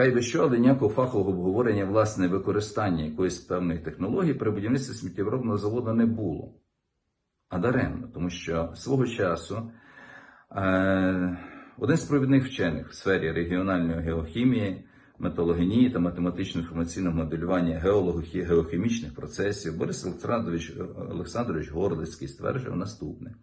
хай би що, але ніякого фахового обговорення власне використання якоїсь певної технології при будівництві сміттєвиробного заводу не було. А даремно, тому що свого часу е, один з провідних вчених в сфері регіональної геохімії, металогенії та математично-інформаційного моделювання геолого- геохімічних процесів Борис Олександрович, Олександрович Горлицький стверджував наступне.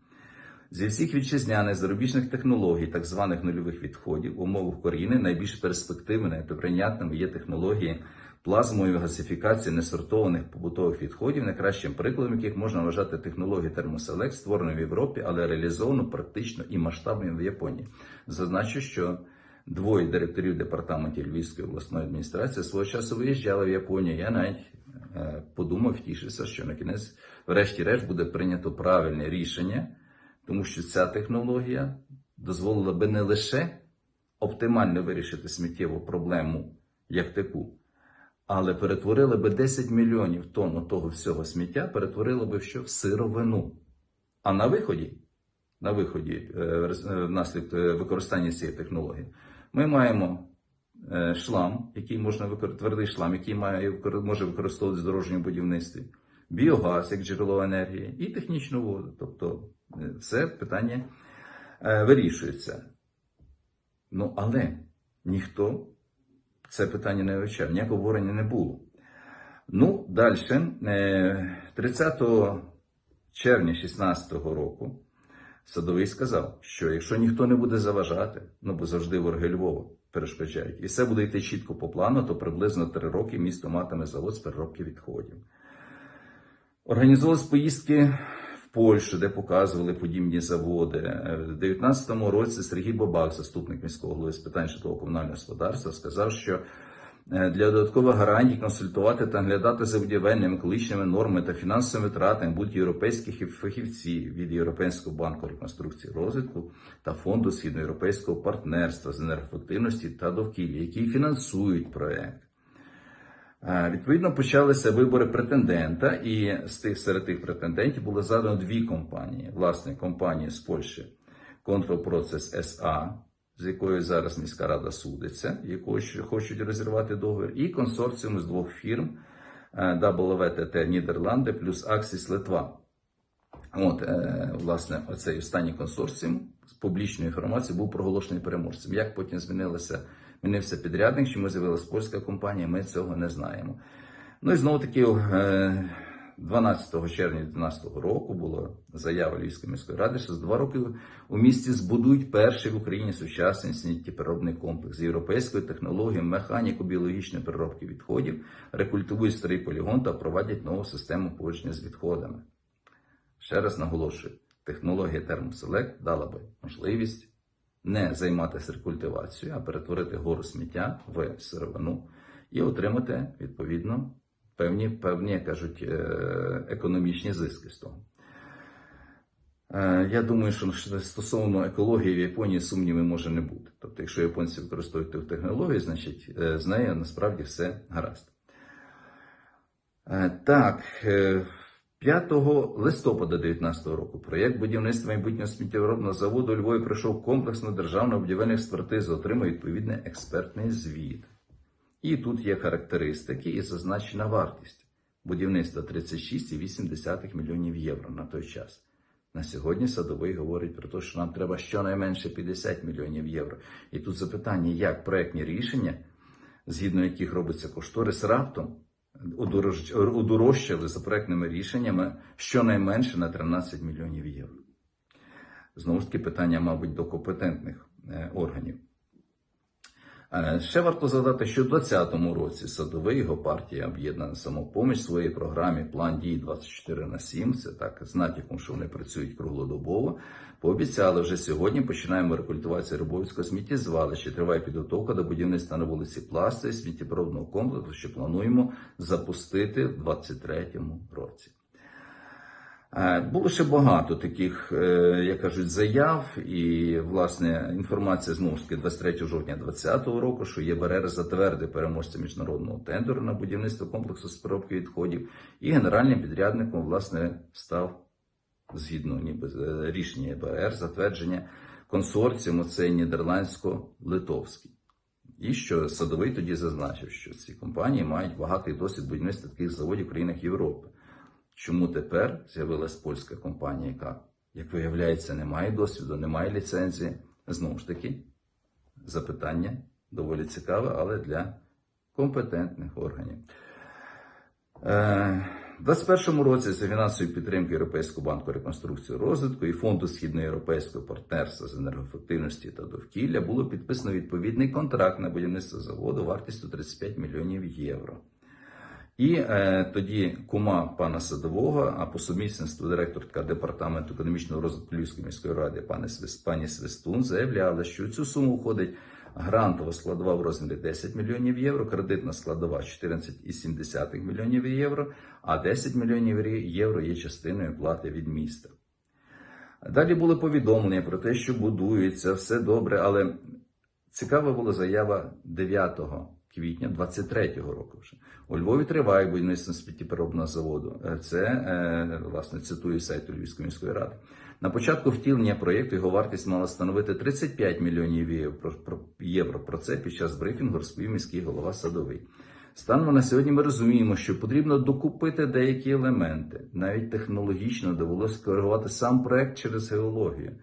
Зі всіх вітчизняних зарубіжних технологій, так званих нульових відходів, в умовах України найбільш перспективними та прийнятними є технології плазмової газифікації несортованих побутових відходів, найкращим прикладом яких можна вважати технологію термоселект, створену в Європі, але реалізовану практично і масштабно в Японії. Зазначу, що двоє директорів департаментів Львівської обласної адміністрації свого часу виїжджали в Японію. Я навіть е, подумав, втішився, що на кінець, врешті-решт, буде прийнято правильне рішення тому що ця технологія дозволила би не лише оптимально вирішити сміттєву проблему як таку, але перетворила би 10 мільйонів тонн того всього сміття, перетворила би що в сировину. А на виході, на виході, е, е, внаслідок е, використання цієї технології, ми маємо шлам, який можна використати, твердий шлам, який має, може використовуватися в дорожньому будівництві, біогаз як джерело енергії і технічну воду. Тобто е, все питання е, вирішується. Ну, але ніхто це питання не вивчав, ніякого обговорення не було. Ну, далі, 30 червня 2016 року Садовий сказав, що якщо ніхто не буде заважати, ну бо завжди вороги Львова перешкоджають, і все буде йти чітко по плану, то приблизно 3 роки місто матиме завод з переробки відходів. Організовувалися поїздки Польщу, де показували подібні заводи. Е, В 2019 році Сергій Бабак, заступник міського голови з питань житлово-комунального господарства, сказав, що е, для додаткових гарантій консультувати та глядати за будівельними екологічними нормами та фінансовими витратами будуть європейські хі- фахівці від Європейського банку реконструкції розвитку та фонду східноєвропейського партнерства з енергоефективності та довкілля, які фінансують проект. Відповідно, почалися вибори претендента, і з тих серед тих претендентів було задано дві компанії. Власне, компанія з Польщі Process SA, з якою зараз міська рада судиться, якою хочуть розірвати договір, і консорціум з двох фірм е, WTT Нідерланди плюс Axis Литва. От, е, власне, оцей останній консорціум з публічної інформації був проголошений переможцем. Як потім змінилося, змінився підрядник, чому з'явилася польська компанія, ми цього не знаємо. Ну і знову таки, е, 12 червня 2012 року була заява Львівської міської ради, що за два роки у місті збудують перший в Україні сучасний сміттєпереробний комплекс з європейською технологією механіко-біологічної переробки відходів, рекультивують старий полігон та впровадять нову систему поводження з відходами. Ще раз наголошую, технологія термоселект дала би можливість не займатися рекультивацією, а перетворити гору сміття в сировину і отримати відповідно певні, певні як кажуть, е, економічні зиски з того. Е, Я думаю, що стосовно екології в Японії сумнівів може не бути. Тобто, якщо японці використовують ту технологію, значить е, з нею насправді все гаразд. Так, 5 листопада 2019 року проєкт будівництва майбутнього сміттєвиробного заводу Львові пройшов комплексну державну будівельну експертизу, отримав відповідний експертний звіт. І тут є характеристики і зазначена вартість будівництва 36,8 мільйонів євро на той час. На сьогодні садовий говорить про те, що нам треба щонайменше 50 мільйонів євро. І тут запитання, як проектні рішення, згідно яких робиться кошторис, раптом удорожчали за проектними рішеннями щонайменше на 13 мільйонів євро. Знову ж таки, питання, мабуть, до компетентних е, органів. Е, Ще варто згадати, що в 2020 році садовий його партія об'єднана самопоміч в своїй програмі План дій 24 на 7, це так з натяком, що вони працюють круглодобово. Пообіцяли вже сьогодні починаємо рекультивацію Рибовського сміттєзвалища. Триває підготовка до будівництва на вулиці Пласти сміттєпробного комплексу, що плануємо запустити в 2023 році. Було ще багато таких, е, як кажуть, заяв, і власне інформація знову ж таки 23 жовтня 2020 року, що ЄБРР затвердив переможця міжнародного тендеру на будівництво комплексу з переробки відходів, і генеральним підрядником власне став згідно ніби е, рішення ЄБРР, затвердження консорціуму це нідерландсько-литовський. І що садовий тоді зазначив, що ці компанії мають багатий досвід будівництва таких заводів в країнах Європи. Чому тепер з'явилась польська компанія, яка, як виявляється, не має досвіду, не має ліцензії? Знову ж таки, запитання доволі цікаве, але для компетентних органів. Е, У 2021 році за фінансової підтримки Європейського банку реконструкції розвитку і Фонду східноєвропейського партнерства з енергоефективності та довкілля було підписано відповідний контракт на будівництво заводу вартістю 35 мільйонів євро. І е, тоді кума пана Садового, а по сумісництву директорка департаменту економічного розвитку Львівської міської ради пані, пані Свистун заявляла, що цю суму входить грантова складова в розмірі 10 мільйонів євро, кредитна складова 14,7 мільйонів євро, а 10 мільйонів євро є частиною плати від міста. Далі були повідомлення про те, що будується, все добре, але цікава була заява 9 квітня 23-го року. Вже у Львові триває будівництво сміттєпереробного заводу. Е, Це е, власне цитую з сайту Львівської міської ради. На початку втілення проєкту його вартість мала становити 35 мільйонів євро. Про це під час брифінгу розповів міський голова Садовий. Станом на сьогодні ми розуміємо, що потрібно докупити деякі елементи. Навіть технологічно довелося коригувати сам проект через геологію.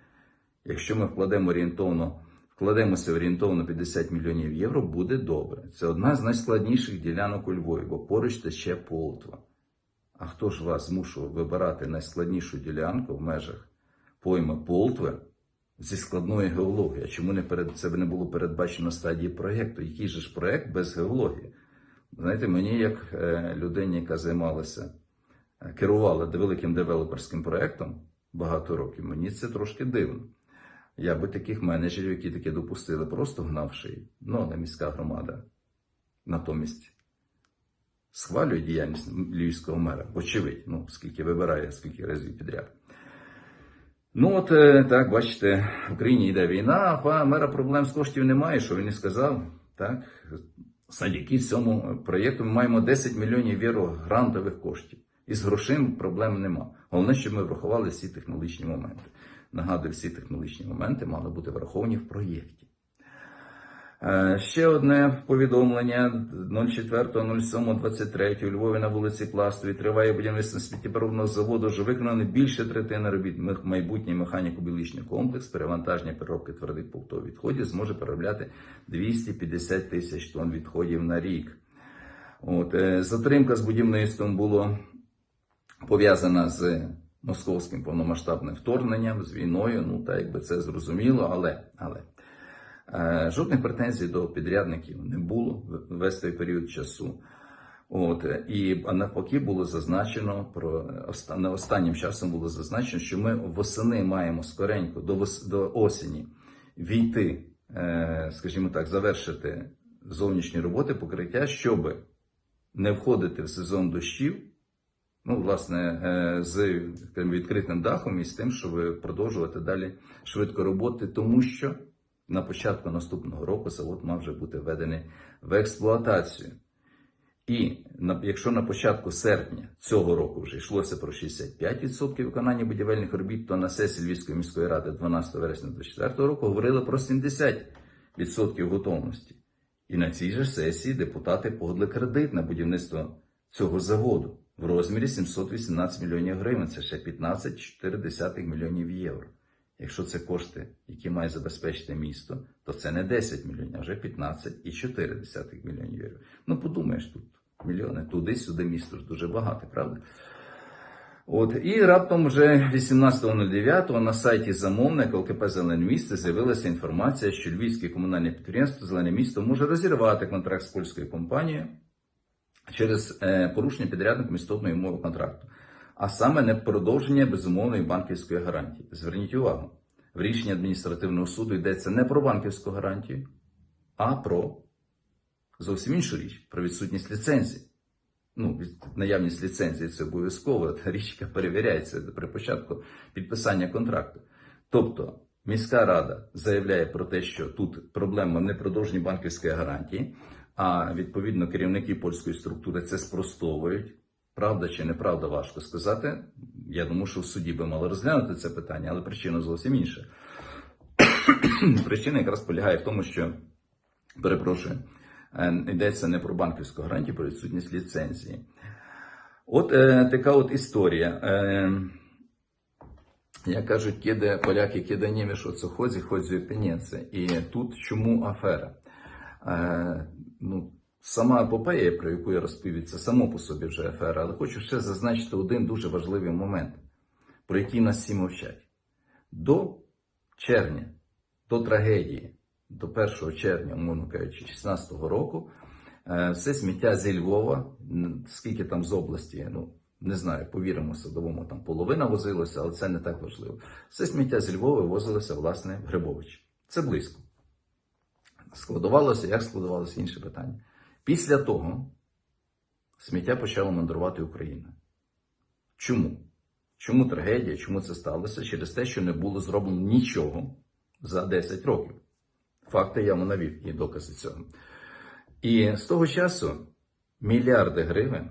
Якщо ми вкладемо орієнтовно, вкладемося орієнтовно 50 мільйонів євро, буде добре. Це одна з найскладніших ділянок у Львові, бо поруч тече Полтва. А хто ж вас змушував вибирати найскладнішу ділянку в межах пойми Полтви зі складної геології? А чому не перед це не було передбачено стадії проєкту? Який же ж проєкт без геології? Знаєте, мені, як е, людині, яка займалася, е, керувала великим девелоперським проєктом багато років, мені це трошки дивно. Я би таких менеджерів, які таке допустили, просто гнав шиї. Ну, але міська громада натомість схвалює діяльність львівського мера, очевидь, ну, скільки вибирає, скільки разів підряд. Ну, от е, так, бачите, в Україні йде війна, а мера проблем з коштів немає, що він і сказав. Так, завдяки цьому проєкту ми маємо 10 мільйонів євро грантових коштів. І з грошима проблем нема. Головне, щоб ми врахували всі технологічні моменти. Нагадую, всі технологічні моменти мали бути враховані в проєкті. Е, Ще одне повідомлення 04.07.23 у Львові на вулиці Пластовій триває будівництво сміттєпереробного заводу. Вже виконано більше третини робіт. Майбутній механіко-біологічний комплекс перевантаження переробки твердих побутових відходів зможе переробляти 250 тисяч тонн відходів на рік. От, е, затримка з будівництвом було пов'язана з московським повномасштабним вторгненням, з війною. Ну, так якби це зрозуміло, але, але е, жодних претензій до підрядників не було весь той період часу. От, і навпаки було зазначено про оста- останнім часом було зазначено, що ми восени маємо скоренько до, вос- до осені війти, е, скажімо так, завершити зовнішні роботи покриття, щоб не входити в сезон дощів. Ну, власне, е, з таким відкритим дахом і з тим, щоб продовжувати далі швидко роботи, тому що на початку наступного року завод мав вже бути введений в експлуатацію. І якщо на початку серпня цього року вже йшлося про 65% виконання будівельних робіт, то на сесії Львівської міської ради 12 вересня 2024 року говорили про 70% готовності. І на цій же сесії депутати погодили кредит на будівництво цього заводу в розмірі 718 мільйонів гривень. Це ще 15,4 мільйонів євро. Якщо це кошти, які має забезпечити місто, то це не 10 мільйонів, а вже 15,4 мільйонів євро. Ну, подумаєш, тут мільйони туди-сюди місто ж дуже багато, правда? От і раптом вже 18.09 на сайті замовника ЛКП Зелене місто з'явилася інформація, що львівське комунальне підприємство Зелене місто може розірвати контракт з польською компанією через е, порушення підрядником істотної умови контракту, а саме не продовження безумовної банківської гарантії. Зверніть увагу, в рішенні адміністративного суду йдеться не про банківську гарантію, а про зовсім іншу річ про відсутність ліцензії. Ну, наявність ліцензії це обов'язково та річ, яка перевіряється при початку підписання контракту. Тобто, міська рада заявляє про те, що тут проблема не продовження банківської гарантії, а відповідно керівники польської структури це спростовують. Правда чи неправда, важко сказати. Я думаю, що в суді би мало розглянути це питання, але причина зовсім інша. Причина якраз полягає в тому, що Перепрошую, е, йдеться не про банківську гарантію, про відсутність ліцензії. От е, така от історія. Е, як кажуть, киде, поляки кида не між оце ходзі, ходзі пеніце. І тут чому афера? Е, ну, сама епопея, про яку я розповів, це само по собі вже афера, але хочу ще зазначити один дуже важливий момент, про який нас всі мовчать. До червня, до трагедії, до 1 червня, умовно кажучи, 16 року, е, все сміття зі Львова, скільки там з області, ну не знаю, повіримо садовому, там половина возилося, але це не так важливо. Все сміття зі Львова возилося, власне, в Грибович. Це близько. Складувалося, як складувалося, інше питання. Після того сміття почало мандрувати Україною. Чому? Чому трагедія? Чому це сталося? Через те, що не було зроблено нічого за 10 років. Факти я вам навів і докази цього. І з того часу мільярди гривень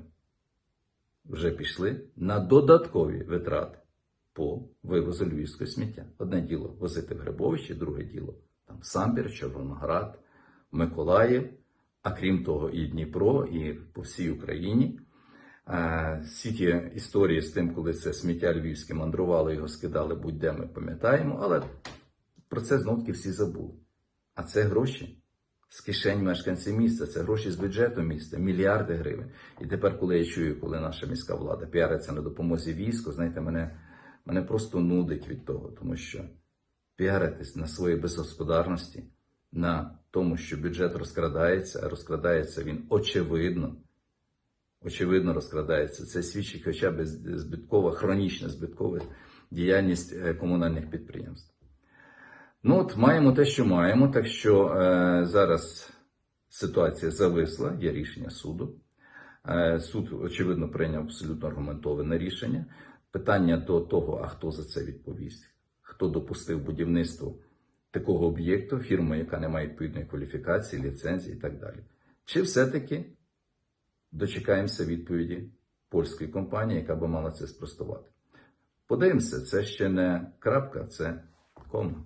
вже пішли на додаткові витрати по вивозу львівського сміття. Одне діло возити в Грибовище, друге діло там Самбір, Червоноград, Миколаїв, а крім того, і Дніпро, і по всій Україні. Е, Всі ті історії з тим, коли це сміття львівське мандрувало, його скидали будь-де, ми пам'ятаємо, але про це знов таки всі забули. А це гроші з кишень мешканців міста, це гроші з бюджету міста, мільярди гривень. І тепер, коли я чую, коли наша міська влада піариться на допомозі війську, знаєте, мене, мене просто нудить від того, тому що піаритись на своїй безгосподарності, на тому, що бюджет розкрадається, а розкрадається він очевидно. Очевидно, розкрадається. Це свідчить хоча б збиткова, хронічна збиткова діяльність е, комунальних підприємств. Ну, от маємо те, що маємо, так що е, зараз ситуація зависла, є рішення суду. Е, суд, очевидно, прийняв абсолютно аргументоване рішення. Питання до того, а хто за це відповість, хто допустив будівництво такого об'єкту, фірма, яка не має відповідної кваліфікації, ліцензії і так далі. Чи все-таки дочекаємося відповіді польської компанії, яка би мала це спростувати? Подивимося, це ще не крапка, це кома.